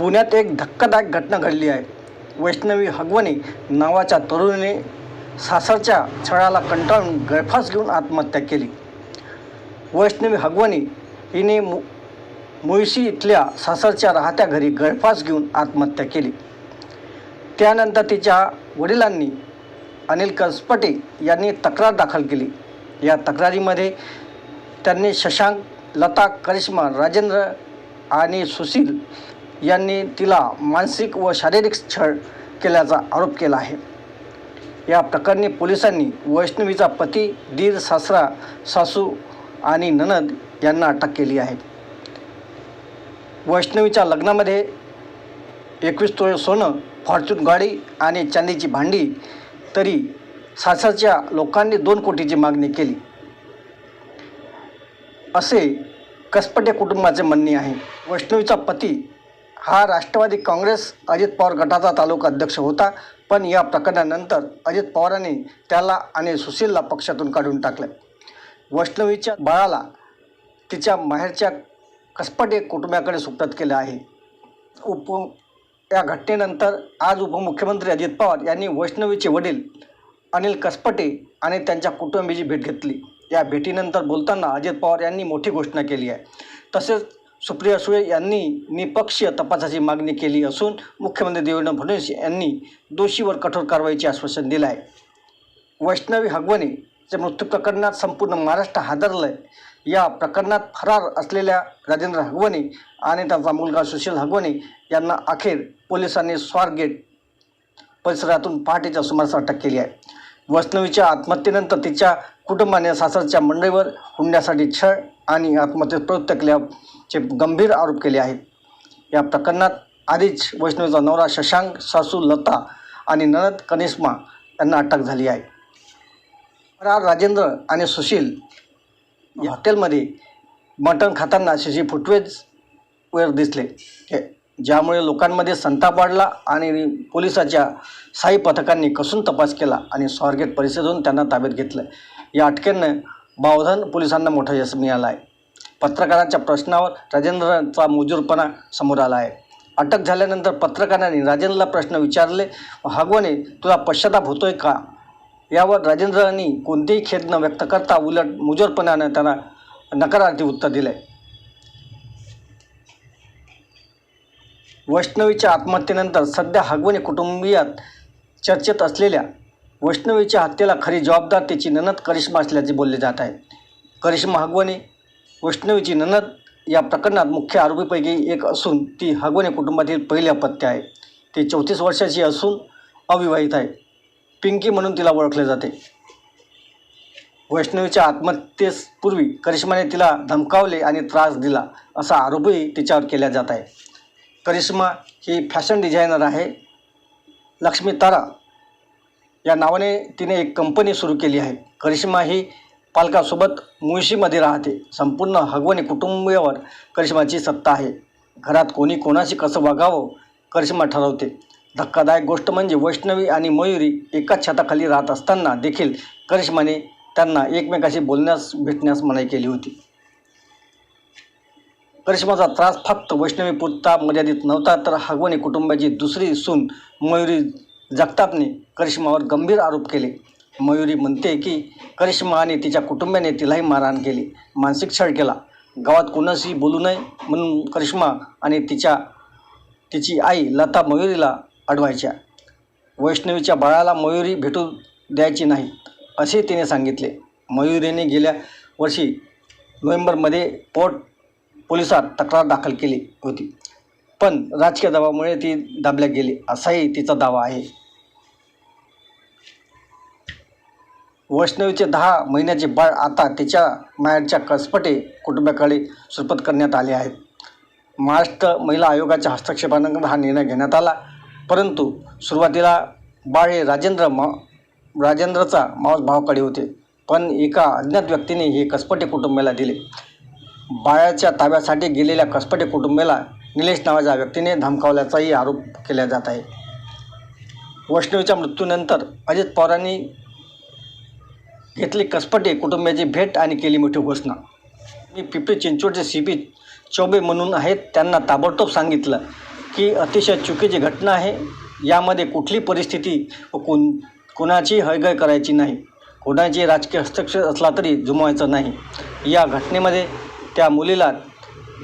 पुण्यात एक धक्कादायक घटना घडली आहे. वैष्णवी हगवणे नावाच्या तरुणीने सासरच्या छळाला कंटाळून गळफास घेऊन आत्महत्या केली. वैष्णवी हगवणे हिने मु मुळशी इथल्या सासरच्या राहत्या घरी गळफास घेऊन आत्महत्या केली. त्यानंतर तिच्या वडिलांनी अनिल कसपटे यांनी तक्रार दाखल केली. या तक्रारीमध्ये त्यांनी शशांक लता करिश्मा राजेंद्र आणि सुशील यांनी तिला मानसिक व शारीरिक छळ केल्याचा आरोप केला आहे. या प्रकरणी पोलिसांनी वैष्णवीचा पती दीर सासरा सासू आणि ननद यांना अटक केली आहे. वैष्णवीच्या लग्नामध्ये एकवीस तोळे सोनं फॉर्च्यून गाडी आणि चांदीची भांडी तरी सासरच्या लोकांनी दोन कोटीची मागणी केली. असे कसपटे कुटुंबाचे म्हणणे आहे. वैष्णवीचा पती हा राष्ट्रवादी काँग्रेस अजित पवार गटाचा तालुका अध्यक्ष होता पण या प्रकरणानंतर अजित पवारांनी त्याला आणि सुशीलला पक्षातून काढून टाकले. वैष्णवीच्या बाळाला तिच्या माहेरच्या कसपटे कुटुंबाकडे सुपूर्द केलं आहे. उप या घटनेनंतर आज उपमुख्यमंत्री अजित पवार यांनी वैष्णवीचे वडील अनिल कसपटे आणि त्यांच्या कुटुंबियाची भेट घेतली. या भेटीनंतर बोलताना अजित पवार यांनी मोठी घोषणा केली आहे. तसेच सुप्रिया सुळे यांनी निपक्षीय तपासाची मागणी केली असून मुख्यमंत्री देवेंद्र फडणवीस यांनी दोषीवर कठोर कारवाईचे आश्वासन दिलं आहे वैष्णवी हगवणेच्या मृत्यू प्रकरणात संपूर्ण महाराष्ट्र हादरलं आहे या प्रकरणात फरार असलेल्या राजेंद्र हगवणे आणि त्यांचा मुलगा सुशील हगवणे यांना अखेर पोलिसांनी स्वारगेट परिसरातून पहाटेच्या सुमारास अटक केली आहे. वैष्णवीच्या आत्महत्येनंतर तिच्या कुटुंबाने सासरच्या मंडळीवर हुंड्यासाठी छळ आणि आत्महत्येत प्रवृत्त केल्या चे गंभीर आरोप केले आहेत. या प्रकरणात आधीच वैष्णवीचा नवरा शशांक सासू लता आणि ननद कनिष्मा यांना अटक झाली आहे. फरार राजेंद्र आणि सुशील या हॉटेलमध्ये मटण खाताना शिशी फुटवेज वर दिसले. हे ज्यामुळे लोकांमध्ये संताप वाढला आणि पोलिसाच्या साई पथकांनी कसून तपास केला आणि स्वारगेट परिसरातून त्यांना ताब्यात घेतलं. या अटकेनं बावधन पोलिसांना मोठा यश मिळाला आहे. पत्रकारांच्या प्रश्नावर राजेंद्रचा मुजूरपणा समोर आला आहे. अटक झाल्यानंतर पत्रकारांनी राजेंद्रला प्रश्न विचारले हगवणे तुला पश्चाताप होतोय का? यावर राजेंद्रांनी कोणतेही खेद न व्यक्त करता उलट मुजोरपणाने त्यांना नकारार्थी उत्तर दिलं. वैष्णवीच्या आत्महत्येनंतर सध्या हगवणे कुटुंबियात चर्चेत असलेल्या वैष्णवीच्या हत्येला खरी जबाबदार तिची ननद करिश्मा असल्याचे बोलले जात आहे. करिश्मा हगवणे वैष्णवीची ननद या प्रकरणात मुख्य आरोपीपैकी एक असून ती हगवणे कुटुंबातील पहिली अपत्य आहे. ती चौतीस वर्षाची असून अविवाहित आहे. पिंकी म्हणून तिला ओळखले जाते. वैष्णवीच्या आत्महत्येपूर्वी करिश्माने तिला धमकावले आणि त्रास दिला असा आरोपही तिच्यावर केला जात आहे. करिश्मा ही फॅशन डिझायनर आहे. लक्ष्मी तारा या नावाने तिने एक कंपनी सुरू केली आहे. करिश्मा ही पालकासोबत मुळशीमध्ये राहते. संपूर्ण हगवणी कुटुंबावर करिश्माची सत्ता आहे. घरात कोणी कोणाशी कसं वागावं करिश्मा ठरवते. धक्कादायक गोष्ट म्हणजे वैष्णवी आणि मयुरी एकाच छताखाली राहत असताना देखील करिश्माने त्यांना एकमेकाशी बोलण्यास भेटण्यास मनाई केली होती. करिश्माचा त्रास फक्त वैष्णवी पुरता मर्यादित नव्हता तर हगवणी कुटुंबाची दुसरी सून मयुरी जगतापने करिश्मावर गंभीर आरोप केले. मयुरी म्हणते की करिश्मा आणि तिच्या कुटुंबाने तिलाही मारहाण केली. मानसिक छळ केला. गावात कोणाशी बोलू नये म्हणून करिश्मा आणि तिच्या तिची आई लता मयुरीला अडवायच्या. वैष्णवीच्या बाळाला मयुरी भेटू द्यायची नाही असे तिने सांगितले. मयुरीने गेल्या वर्षी नोव्हेंबरमध्ये पोर्ट पोलिसात तक्रार दाखल केली होती. पण राजकीय दबावामुळे ती दाबल्या गेली. असाही तिचा दावा आहे. वैष्णवीचे दहा महिन्याचे बाळ आता तिच्या माहेरच्या कसपटे कुटुंबाकडे सुरपत करण्यात आले आहेत. महाराष्ट्र महिला आयोगाच्या हस्तक्षेपानंतर हा निर्णय घेण्यात आला. परंतु सुरुवातीला बाळ हे राजेंद्र मा राजेंद्रचा मावस भावाकडे होते. पण एका अज्ञात व्यक्तीने हे कसपटे कुटुंबाला दिले. बाळाच्या ताब्यासाठी गेलेल्या कसपटे कुटुंबाला निलेश नावाच्या व्यक्तीने धमकावल्याचाही आरोप केला जात आहे. वैष्णवीच्या मृत्यूनंतर अजित पवारांनी घेतली कसपटे कुटुंबियाची भेट आणि केली मोठी घोषणा. मी पिंपरी चिंचवडचे सी पी चौबे म्हणून आहेत त्यांना ताबडतोब सांगितलं की अतिशय चुकीची घटना आहे. यामध्ये कुठली परिस्थिती व कोण कोणाची हयगय करायची नाही. कोणाची राजकीय हस्तक्षेप असला तरी जुमवायचं नाही. या घटनेमध्ये त्या मुलीला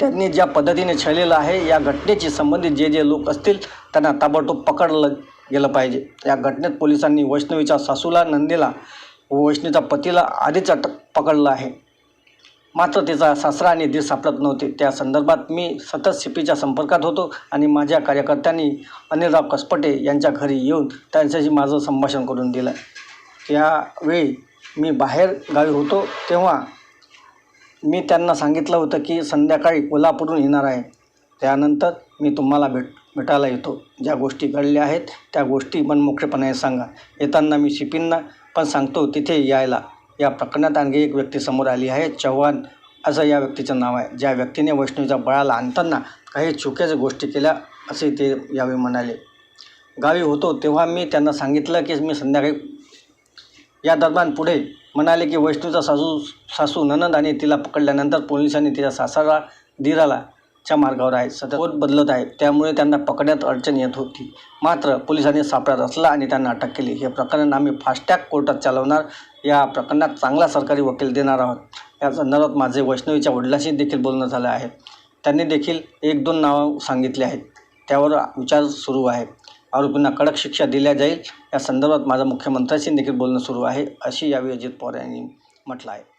त्यांनी ज्या पद्धतीने छळलेलं आहे या घटनेशी संबंधित जे जे लोक असतील त्यांना ताबडतोब पकडलं गेलं पाहिजे. या घटनेत पोलिसांनी वैष्णवीच्या सासूला नंदीला व पतीला आधीच अटक पकडलं आहे. मात्र तिचा सासरा आणि दीर सापडत नव्हते. त्या संदर्भात मी सतत सी पीच्या संपर्कात होतो आणि माझ्या कार्यकर्त्यांनी अनिलराव कसपटे यांच्या घरी येऊन त्यांच्याशी माझं संभाषण करून दिलं. त्यावेळी मी बाहेर गावी होतो तेव्हा मी त्यांना सांगितलं होतं की संध्याकाळी कोल्हापूरहून येणार आहे. त्यानंतर मी तुम्हाला भेट भेटायला येतो. ज्या गोष्टी घडल्या आहेत त्या गोष्टी मनमोकळेपणाने सांगा. येताना मी शिपींना पण सांगतो तिथे यायला. या प्रकरणात आणखी एक व्यक्ती समोर आली आहे चव्हाण असं या व्यक्तीचं नाव आहे. ज्या व्यक्तीने वैष्णवीच्या बळाला आणताना काही चुक्याच्या गोष्टी केल्या असे ते यावेळी म्हणाले. गावी होतो तेव्हा मी त्यांना सांगितलं की मी संध्याकाळी या दरम्यान पुढे म्हणाले की वैष्णूचा सासू सासू ननंद आणि तिला पकडल्यानंतर पोलिसांनी तिच्या सासरा दिराला च्या मार्गावर आहे सतत बदलत आहे. त्यामुळे त्यांना पकडण्यात अडचण येत होती. मात्र पोलिसांनी सापळा रचला आणि त्यांना अटक केली. हे प्रकरण आम्ही फास्टॅग कोर्टात चालवणार. या प्रकरणात चांगला सरकारी वकील देणार आहोत. या संदर्भात माझे वैष्णवीच्या वडिलांशी देखील बोलणं झालं आहे. त्यांनी देखील एक दोन नावं सांगितले आहेत. त्यावर विचार सुरू आहे. आरोपींना कडक शिक्षा दिल्या जाईल. या संदर्भात माझं मुख्यमंत्र्यांशी देखील बोलणं सुरू आहे अशी यावेळी अजित पवार यांनी म्हटलं आहे.